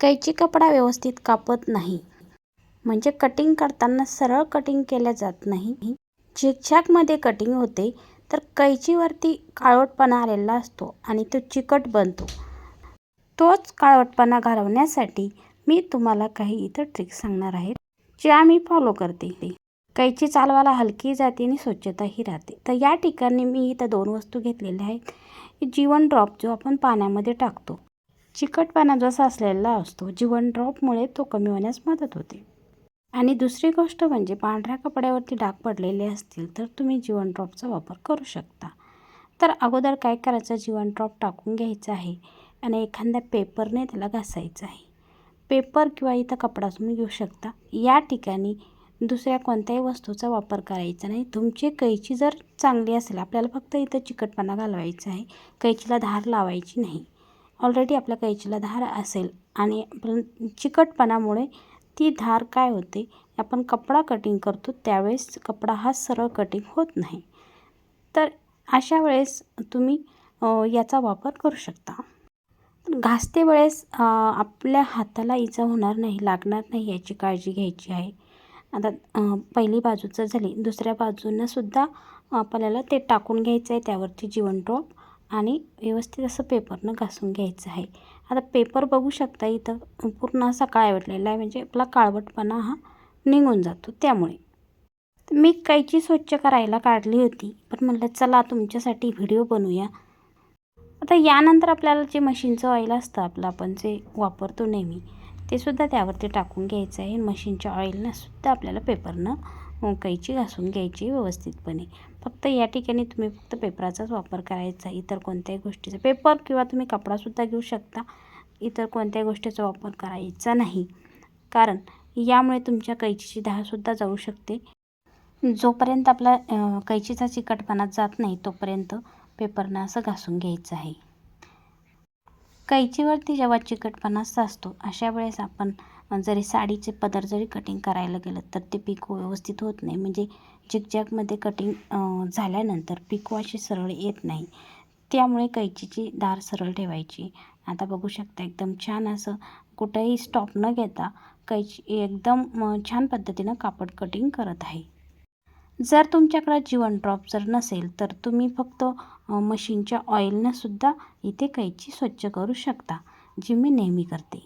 कैची कपडा व्यवस्थित कापत नाही. म्हणजे कटिंग करताना सरळ कटिंग केल्या जात नाही. चिकछाकमध्ये कटिंग होते तर कैचीवरती काळवटपणा आलेला असतो आणि तो चिकट बनतो. तोच काळवटपणा घालवण्यासाठी मी तुम्हाला काही इथं ट्रिक्स सांगणार आहेत ज्या मी फॉलो करते. कैची चालवायला हलकी जाते आणि स्वच्छताही राहते. तर या ठिकाणी मी इथं दोन वस्तू घेतलेल्या आहेत. जीवन ड्रॉप जो आपण पाण्यामध्ये टाकतो. चिकटपणा जसा असलेला असतो जीवन ड्रॉपमुळे तो कमी होण्यास मदत होते. आणि दुसरी गोष्ट म्हणजे पांढऱ्या कपड्यावरती डाग पडलेले असतील तर तुम्ही जीवन ड्रॉपचा वापर करू शकता. तर अगोदर काय करायचं? जीवन ड्रॉप टाकून घ्यायचं आहे आणि एखाद्या पेपरने त्याला घासायचं आहे. पेपर किंवा इथं कपडा तुम्ही घेऊ शकता. या ठिकाणी दुसऱ्या कोणत्याही वस्तूचा वापर करायचा नाही. तुमची कैची जर चांगली असेल आपल्याला फक्त इथं चिकटपणा घालवायचा आहे. कैचीला धार लावायची नाही. ऑलरेडी आपल्या कैचीला धार असेल आणि आपण चिकटपणामुळे ती धार काय होते आपण कपडा कटिंग करतो त्यावेळेस कपडा हा सरळ कटिंग होत नाही. तर अशा वेळेस तुम्ही याचा वापर करू शकता. घासते वेळेस आपल्या हाताला इजा होणार नाही लागणार नाही याची काळजी घ्यायची आहे. आता पहिली बाजूचं झाली दुसऱ्या बाजूनंसुद्धा आपल्याला ते टाकून घ्यायचं आहे त्यावरती जीवन ड्रॉप आणि व्यवस्थित असं पेपरनं घासून घ्यायचं आहे. आता पेपर बघू शकता इथं पूर्ण असा काळवटलेला आहे. म्हणजे आपला काळवटपणा हा निघून जातो त्यामुळे. मी कैची स्वच्छ करायला काढली होती पण म्हटलं चला तुमच्यासाठी व्हिडिओ बनवूया. आता यानंतर आपल्याला जे मशीनचं ऑइल असतं आपलं आपण जे वापरतो नेहमी ते सुद्धा त्यावरती टाकून घ्यायचं आहे. मशीनच्या ऑइलनं सुद्धा आपल्याला पेपरनं कैची घासून घ्यायची व्यवस्थितपणे. फक्त या ठिकाणी तुम्ही फक्त पेपराचाच वापर करायचा इतर कोणत्याही गोष्टीचा. पेपर किंवा तुम्ही कपडासुद्धा घेऊ शकता इतर कोणत्याही गोष्टीचा वापर करायचा नाही. कारण यामुळे तुमच्या कैचीची धारसुद्धा जाऊ शकते. जोपर्यंत आपला कैचीचा चिकटपणा जात नाही तोपर्यंत पेपरनं असं घासून घ्यायचं आहे. कैचीवरती जेव्हा चिकटपणा असतो अशा वेळेस आपण जरी साडीचे पदर जरी कटिंग करायला गेलं तर ते पिको व्यवस्थित होत नाही. म्हणजे झिगझॅगमध्ये कटिंग झाल्यानंतर पिको अशी सरळ येत नाही. त्यामुळे कैचीची दार सरळ ठेवायची. आता बघू शकता एकदम छान असं कुठंही स्टॉप न घेता कैची एकदम छान पद्धतीनं कापड कटिंग करत आहे. जर तुमच्याकडं जीवन ड्रॉप जर नसेल तर तुम्ही फक्त मशीनच्या ऑइलनंसुद्धा इथे कैची स्वच्छ करू शकता जी मी नेहमी करते.